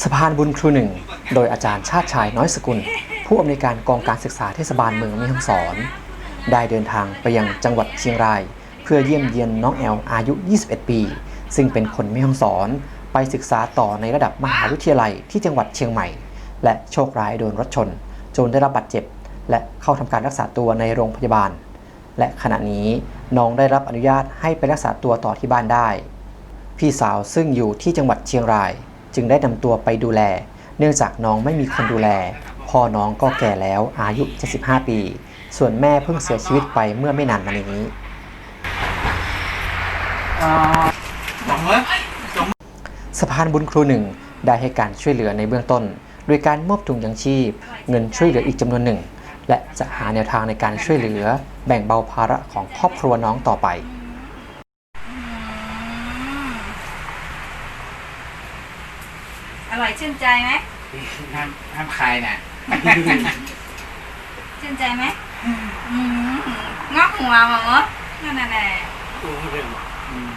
สะพานบุญครูหนึ่ง โดยอาจารย์ชาติชายน้อยสกุล ผู้อำนวยการกองการศึกษาเทศบาลเมืองแม่ฮ่องสอน ได้เดินทางไปยังจังหวัดเชียงราย เพื่อเยี่ยมเยียนน้องแอลอายุ 21 ปี ซึ่งเป็นคนแม่ฮ่องสอน ไปศึกษาต่อในระดับมหาวิทยาลัยที่จังหวัดเชียงใหม่ และโชคร้ายโดนรถชน จนได้รับบาดเจ็บ และเข้าทำการรักษาตัวในโรงพยาบาล และขณะนี้น้องได้รับอนุญาตให้ไปรักษาตัวต่อที่บ้านได้ พี่สาวซึ่งอยู่ที่จังหวัดเชียงราย จึงได้นำตัวไปดูแล เนื่องจากน้องไม่มีคนดูแล พ่อน้องก็แก่แล้วอายุ 75 ปี ส่วนแม่เพิ่งเสียชีวิตไปเมื่อไม่นานมานี้สะพานบุญครูหนึ่งได้ให้การช่วยเหลือในเบื้องต้น โดยการมอบถุงยังชีพ เงินช่วยเหลืออีกจำนวนหนึ่ง และจะหาแนวทางในการช่วยเหลือ แบ่งเบาภาระของครอบครัวน้องต่อไป อร่อยชื่นใจไหมห้ามห้ามคายนะชื่นใจไหมอืมงอกหัวหมอนั่นแหละโอ้เรื่องอืม